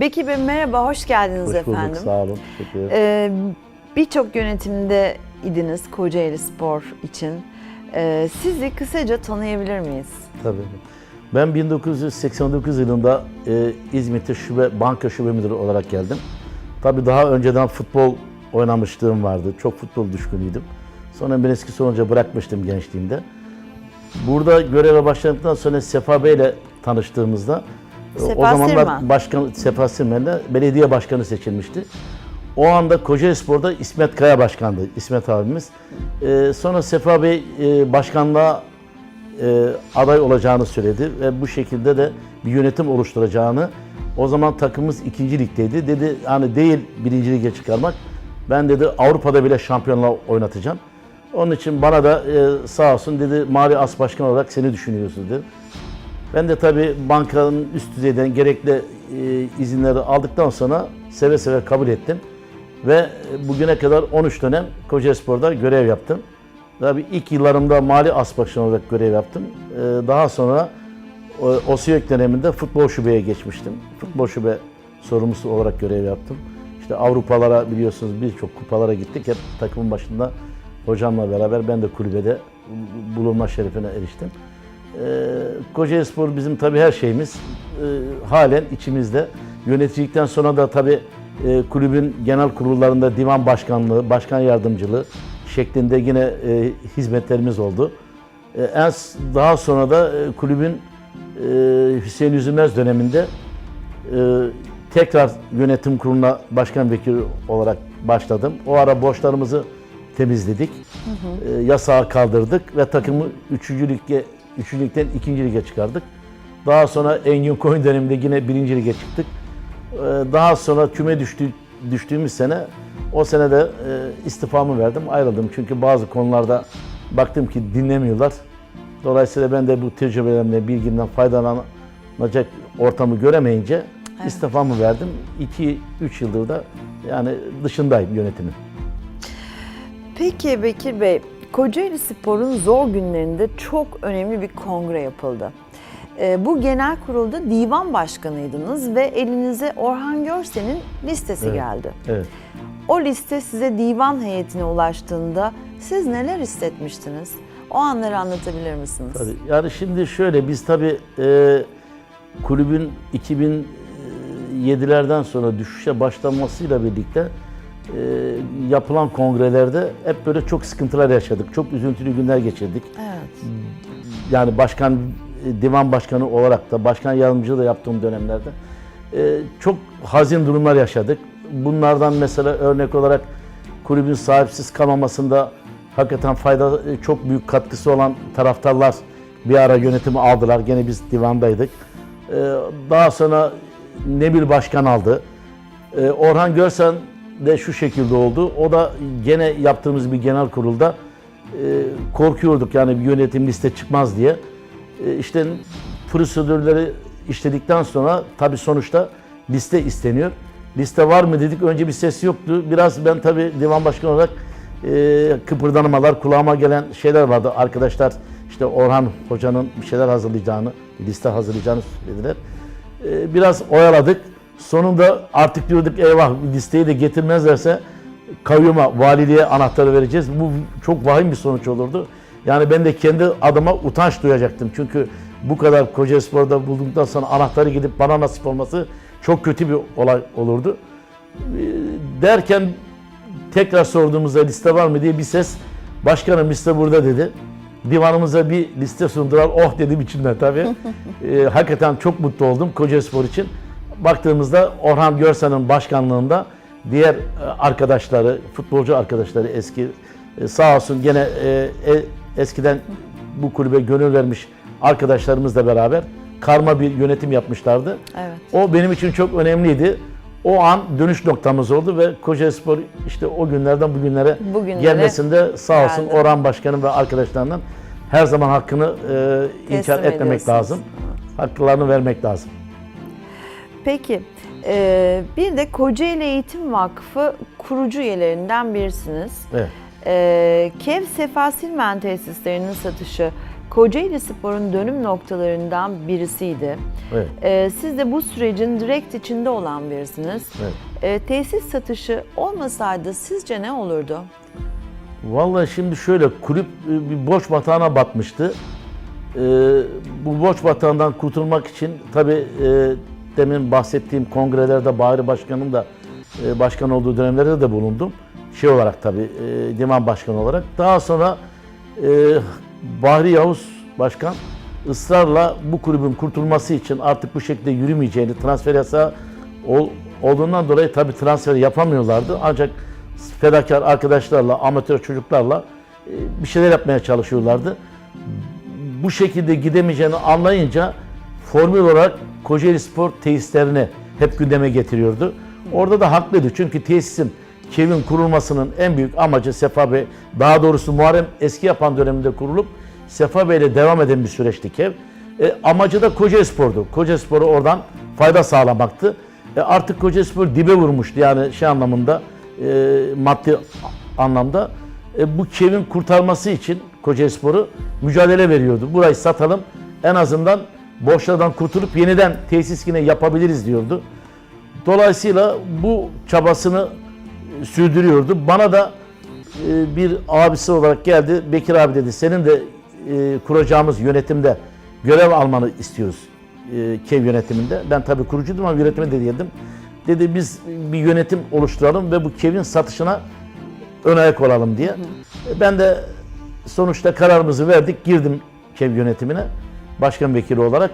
Bekir Bey merhaba, hoş geldiniz Hoş bulduk, efendim. sağ olun. Teşekkür ederim. Ee, Birçok yönetimde idiniz Kocaeli Spor için. Ee, sizi kısaca tanıyabilir miyiz? Tabii. Ben 1989 yılında e, İzmit'te şube, banka şube müdürü olarak geldim. Tabii daha önceden futbol oynamışlığım vardı. Çok futbol düşkünüydüm. Sonra Menisküs olunca bırakmıştım gençliğimde. Burada göreve başladıktan sonra Sefa Bey ile tanıştığımızda Sefa o zamanlar Sirmen. başkan Sefa Sirmen'le belediye başkanı seçilmişti. O anda Kocaeli Spor'da İsmet Kaya başkandı, İsmet abimiz. E, sonra Sefa Bey e, başkanlığa e, aday olacağını söyledi ve bu şekilde de bir yönetim oluşturacağını o zaman takımımız ikinci ligdeydi. Dedi hani değil birinci lige çıkarmak. Ben dedi Avrupa'da bile şampiyonla oynatacağım. Onun için bana da e, sağ olsun dedi Mali As Başkan olarak seni düşünüyorsun dedi. Ben de tabii bankanın üst düzeyden gerekli e, izinleri aldıktan sonra seve seve kabul ettim. Ve bugüne kadar 13 dönem Kocaelispor'da görev yaptım. Tabii ilk yıllarımda mali as başkanı olarak görev yaptım. Ee, Daha sonra e, OSİOK döneminde futbol şubeye geçmiştim. Futbol şube sorumlusu olarak görev yaptım. İşte Avrupalara biliyorsunuz birçok kupalara gittik. Hep takımın başında hocamla beraber ben de kulübede bulunma şerefine eriştim. Kocaeli Spor bizim tabii her şeyimiz. Ee, halen içimizde. Yöneticilikten sonra da tabii e, kulübün genel kurullarında divan başkanlığı, başkan yardımcılığı şeklinde yine e, hizmetlerimiz oldu. E, en daha sonra da e, kulübün e, Hüseyin Üzülmez döneminde e, tekrar yönetim kuruluna başkan vekili olarak başladım. O ara borçlarımızı temizledik. E, yasağı kaldırdık ve takımı 3. lige 3. ligden 2. lige çıkardık. Daha sonra Engin Koyun döneminde yine 1. lige çıktık. E, daha sonra küme düştü, düştüğümüz sene o sene de e, istifamı verdim, ayrıldım. Çünkü bazı konularda baktım ki dinlemiyorlar. Dolayısıyla ben de bu tecrübelerimle, bilgimden faydalanacak ortamı göremeyince istifamı verdim. 2-3 yıldır da yani dışındayım yönetimin. Peki Bekir Bey, Kocaeli Spor'un zor günlerinde çok önemli bir kongre yapıldı. Ee, Bu genel kurulda divan başkanıydınız ve elinize Orhan Görsen'in listesi Evet. geldi. Evet. O liste size divan heyetine ulaştığında siz neler hissetmiştiniz? O anları anlatabilir misiniz? Tabii. Yani şimdi şöyle biz tabii e, kulübün 2007'lerden sonra düşüşe başlamasıyla birlikte e, yapılan kongrelerde hep böyle çok sıkıntılar yaşadık. Çok üzüntülü günler geçirdik. Evet. Yani başkan, e, divan başkanı olarak da başkan yardımcılığı da yaptığım dönemlerde e, çok hazin durumlar yaşadık. Bunlardan mesela örnek olarak kulübün sahipsiz kalmamasında hakikaten fayda e, çok büyük katkısı olan taraftarlar bir ara yönetimi aldılar. Gene biz divandaydık. E, Daha sonra Nebil Başkan aldı. E, Orhan Görsen de şu şekilde oldu. O da gene yaptığımız bir genel kurulda e, korkuyorduk yani bir yönetim liste çıkmaz diye. E, işte prosedürleri işledikten sonra tabii sonuçta liste isteniyor. Liste var mı dedik. Önce bir ses yoktu. Biraz ben tabii divan başkanı olarak e, kıpırdanmalar, kulağıma gelen şeyler vardı. Arkadaşlar işte Orhan Hoca'nın bir şeyler hazırlayacağını, liste hazırlayacağını söylediler. E, biraz oyaladık. Sonunda artık diyorduk eyvah listeyi de getirmezlerse kayyuma, valiliğe anahtarı vereceğiz. Bu çok vahim bir sonuç olurdu. Yani ben de kendi adıma utanç duyacaktım. Çünkü bu kadar Kocaelispor'da bulduktan sonra anahtarı gidip bana nasip olması çok kötü bir olay olurdu. Ee, Derken tekrar sorduğumuzda liste var mı diye bir ses başkanım liste burada dedi. Divanımıza bir liste sundular. Oh dedim içimden tabii. Ee, hakikaten çok mutlu oldum Kocaelispor için. Baktığımızda Orhan Görsen'in başkanlığında diğer e, arkadaşları, futbolcu arkadaşları eski e, sağ olsun gene e, eskiden bu kulübe gönül vermiş arkadaşlarımızla beraber karma bir yönetim yapmışlardı. Evet. O benim için çok önemliydi. O an dönüş noktamız oldu ve Kocaelispor işte o günlerden bugünlere Bugünlere gelmesinde sağ olsun geldi. Orhan Başkanım ve arkadaşlarından her zaman hakkını e, inkar etmemek lazım. Haklarını vermek lazım. Peki, e, bir de Kocaeli Eğitim Vakfı kurucu üyelerinden birisiniz. Evet. E, Kev Sefa Silmen tesislerinin satışı Kocaeli Spor'un dönüm noktalarından birisiydi. Evet. Ee, siz de bu sürecin direkt içinde olan birisiniz. Evet. Ee, tesis satışı olmasaydı sizce ne olurdu? Vallahi şimdi şöyle kulüp e, bir borç batağına batmıştı. Ee, bu borç batağından kurtulmak için tabii e, demin bahsettiğim kongrelerde Bahri Başkan'ın da e, başkan olduğu dönemlerde de bulundum. Şey olarak tabii e, divan başkanı olarak. Daha sonra e, Bahri Yavuz Başkan ısrarla bu kulübün kurtulması için artık bu şekilde yürümeyeceğini, transfer yasağı ol- olduğundan dolayı tabii transfer yapamıyorlardı. Ancak fedakar arkadaşlarla, amatör çocuklarla e, bir şeyler yapmaya çalışıyorlardı. Bu şekilde gidemeyeceğini anlayınca formül olarak Kocaeli Spor tesislerini hep gündeme getiriyordu. Orada da haklıydı çünkü tesisin KEV'in kurulmasının en büyük amacı Sefa Bey, daha doğrusu Muharrem eski yapan döneminde kurulup Sefa Bey ile devam eden bir süreçti KEV. E, amacı da Kocaeli Spor'du. Kocaeli Spor'a oradan fayda sağlamaktı. E, artık Kocaeli Spor dibe vurmuştu yani şey anlamında, e, maddi anlamda. E, bu KEV'in kurtarması için Kocaeli Spor'u mücadele veriyordu. Burayı satalım en azından borçlardan kurtulup yeniden tesis yine yapabiliriz diyordu. Dolayısıyla bu çabasını sürdürüyordu. Bana da e, bir abisi olarak geldi. Bekir abi dedi senin de e, kuracağımız yönetimde görev almanı istiyoruz e, KEV yönetiminde. Ben tabii kurucuydum ama yönetime de değildim. Dedi biz bir yönetim oluşturalım ve bu KEV'in satışına ön ayak olalım diye. Ben de sonuçta kararımızı verdik. Girdim KEV yönetimine başkan vekili olarak.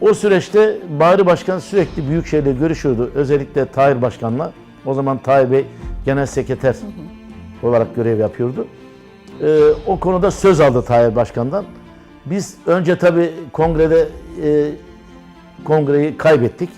O süreçte Bahri Başkan sürekli Büyükşehir'le görüşüyordu. Özellikle Tahir Başkan'la. O zaman Tahir Bey genel sekreter olarak görev yapıyordu. Ee, o konuda söz aldı Tahir Başkan'dan. Biz önce tabii kongrede e, kongreyi kaybettik.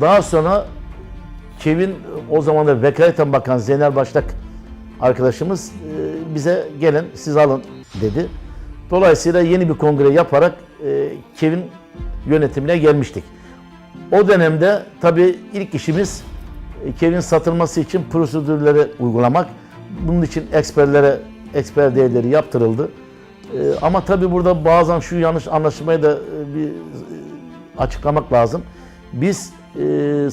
Daha sonra KEV'in o zaman da Vekaleten Bakan Zeynel Başlak arkadaşımız e, bize gelin siz alın dedi. Dolayısıyla yeni bir kongre yaparak e, KEV'in yönetimine gelmiştik. O dönemde tabii ilk işimiz e, KEV'in satılması için prosedürleri uygulamak. Bunun için eksperlere eksper değerleri yaptırıldı. E, ama tabii burada bazen şu yanlış anlaşılmayı da bir açıklamak lazım. Biz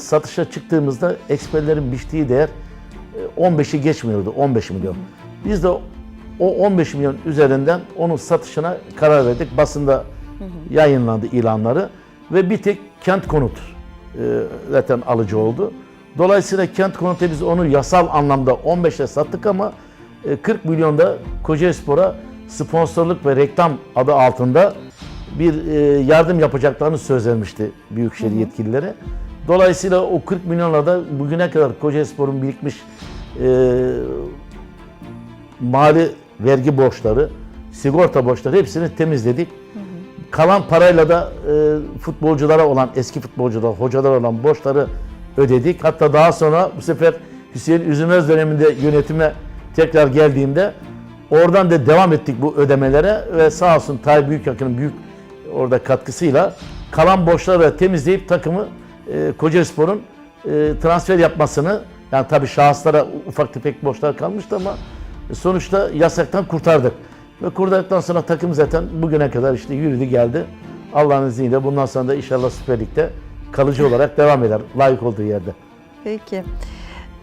satışa çıktığımızda eksperlerin biçtiği değer e, 15'i geçmiyordu. 15 milyon. Biz de o 15 milyon üzerinden onun satışına karar verdik. Basında yayınlandı ilanları ve bir tek kent konut e, zaten alıcı oldu. Dolayısıyla kent konutu biz onu yasal anlamda 15'e sattık ama e, 40 milyon da Kocaeli Spor'a sponsorluk ve reklam adı altında bir e, yardım yapacaklarını söz vermişti Büyükşehir yetkililere. Dolayısıyla o 40 milyonla da bugüne kadar Kocaeli Spor'un birikmiş e, mali vergi borçları, sigorta borçları hepsini temizledik. Kalan parayla da e, futbolculara olan, eski futbolculara, hocalara olan borçları ödedik. Hatta daha sonra bu sefer Hüseyin Üzülmez döneminde yönetime tekrar geldiğimde oradan da devam ettik bu ödemelere ve sağ olsun Tayyip Büyükakın'ın büyük orada katkısıyla kalan borçları temizleyip takımı e, Kocaeli Spor'un e, transfer yapmasını yani tabii şahıslara ufak tefek borçlar kalmıştı ama sonuçta yasaktan kurtardık. Ve kurtardıktan sonra takım zaten bugüne kadar işte yürüdü geldi. Allah'ın izniyle bundan sonra da inşallah Süper Lig'de kalıcı olarak devam eder layık olduğu yerde. Peki.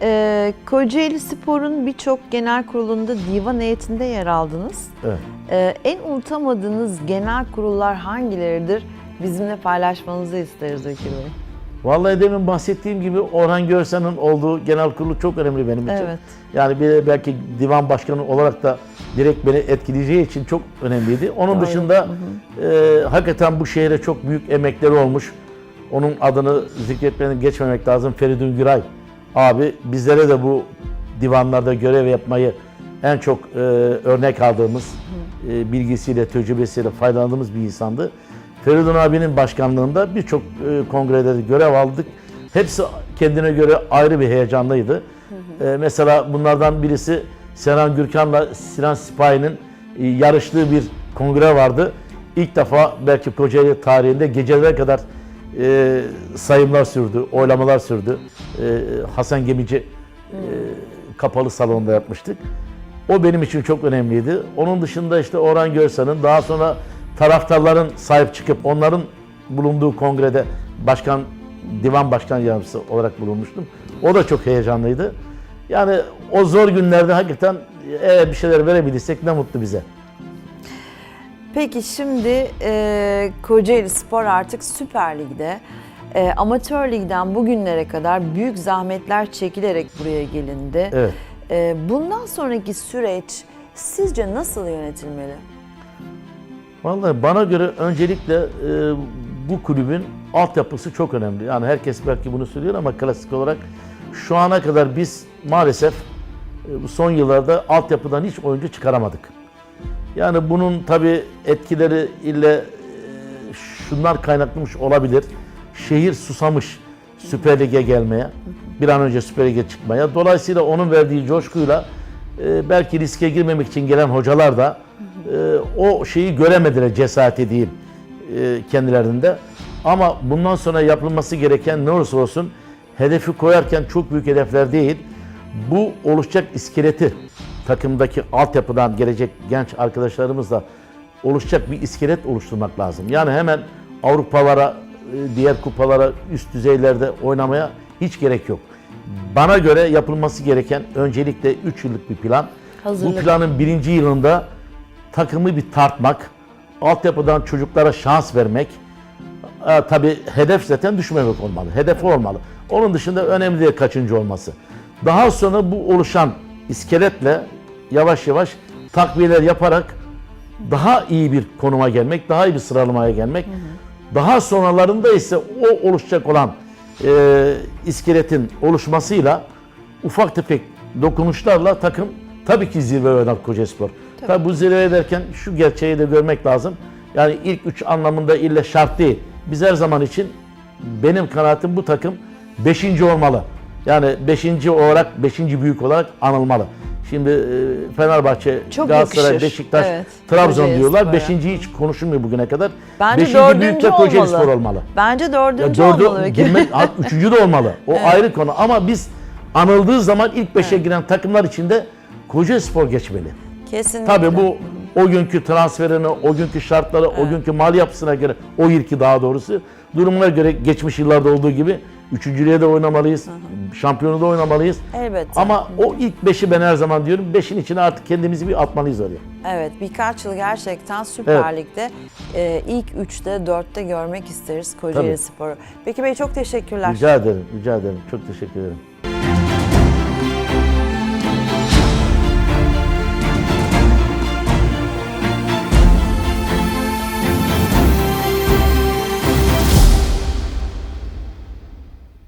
Ee, Kocaeli Spor'un birçok genel kurulunda divan heyetinde yer aldınız. Evet. Ee, en unutamadığınız genel kurullar hangileridir? Bizimle paylaşmanızı isteriz Bekir Bey. Vallahi demin bahsettiğim gibi Orhan Görsen'in olduğu genel kurulu çok önemli benim için. Evet. Yani bir belki divan başkanı olarak da direkt beni etkileyeceği için çok önemliydi. Onun dışında e, hakikaten bu şehre çok büyük emekleri olmuş. Onun adını zikretmeden geçmemek lazım. Feridun Güray abi bizlere de bu divanlarda görev yapmayı en çok e, örnek aldığımız e, bilgisiyle, tecrübesiyle faydalandığımız bir insandı. Feridun abinin başkanlığında birçok e, kongrede de görev aldık. Hepsi kendine göre ayrı bir heyecanlıydı. E, mesela bunlardan birisi Sinan Gürkan'la Sinan Sipahi'nin e, yarıştığı bir kongre vardı. İlk defa belki Kocaeli tarihinde gecelere kadar e, sayımlar sürdü, oylamalar sürdü. E, Hasan Gemici e, kapalı salonda yapmıştık. O benim için çok önemliydi. Onun dışında işte Orhan Görsen'in daha sonra taraftarların sahip çıkıp onların bulunduğu kongrede başkan, divan başkan yardımcısı olarak bulunmuştum. O da çok heyecanlıydı. Yani o zor günlerde hakikaten eğer bir şeyler verebilirsek ne mutlu bize. Peki şimdi e, Kocaeli Spor artık Süper Lig'de. E, amatör ligden bugünlere kadar büyük zahmetler çekilerek buraya gelindi. Evet. E, bundan sonraki süreç sizce nasıl yönetilmeli? Vallahi bana göre öncelikle e, bu kulübün altyapısı çok önemli. Yani herkes belki bunu söylüyor ama klasik olarak şu ana kadar biz maalesef e, son yıllarda altyapıdan hiç oyuncu çıkaramadık. Yani bunun tabi etkileri ile e, şunlar kaynaklanmış olabilir. Şehir susamış Süper Lig'e gelmeye, bir an önce Süper Lig'e çıkmaya. Dolayısıyla onun verdiği coşkuyla e, belki riske girmemek için gelen hocalar da e, o şeyi göremediler cesaret edeyim e, kendilerinde. Ama bundan sonra yapılması gereken ne olursa olsun hedefi koyarken çok büyük hedefler değil, bu oluşacak iskeleti takımdaki altyapıdan gelecek genç arkadaşlarımızla oluşacak bir iskelet oluşturmak lazım. Yani hemen Avrupalara, e, diğer kupalara, üst düzeylerde oynamaya hiç gerek yok. Bana göre yapılması gereken öncelikle 3 yıllık bir plan. Hazırlık. Bu planın birinci yılında takımı bir tartmak, altyapıdan çocuklara şans vermek, e, tabii hedef zaten düşmemek olmalı. Hedef olmalı. Onun dışında önemli değil kaçıncı olması. Daha sonra bu oluşan iskeletle yavaş yavaş takviyeler yaparak daha iyi bir konuma gelmek, daha iyi bir sıralamaya gelmek. Daha sonralarında ise o oluşacak olan e, iskeletin oluşmasıyla ufak tefek dokunuşlarla takım tabii ki zirve oynar Kocaspor. Tabii. bu zirve ederken şu gerçeği de görmek lazım. Yani ilk üç anlamında ille şart değil. Biz her zaman için benim kanaatim bu takım beşinci olmalı. Yani beşinci olarak, beşinci büyük olarak anılmalı. Şimdi e, Fenerbahçe, Çok Galatasaray, yakışır. Beşiktaş, Evet, Trabzon diyorlar. Spor'a. Beşinci hiç konuşulmuyor bugüne kadar. Bence beşinci dördüncü büyük de Kocaeli olmalı. Spor olmalı. Bence dördüncü dördü olmalı. girmek, ha, üçüncü de olmalı. O ayrı konu. Ama biz anıldığı zaman ilk beşe giren takımlar içinde Kocaeli Spor geçmeli. Kesinlikle. Tabii bu o günkü transferine, o günkü şartlara, o günkü mali yapısına göre, o yılki daha doğrusu durumuna göre geçmiş yıllarda olduğu gibi üçüncülüğe de oynamalıyız, şampiyonu da oynamalıyız. Elbette. Ama o ilk beşi ben her zaman diyorum, beşin içine artık kendimizi bir atmalıyız oraya. Evet birkaç yıl gerçekten Süper Evet. Lig'de e, ilk 3'te 4'te görmek isteriz Kocaeli Tabii. Spor'u. Peki Bey çok teşekkürler. Rica ederim, rica ederim. Çok teşekkür ederim.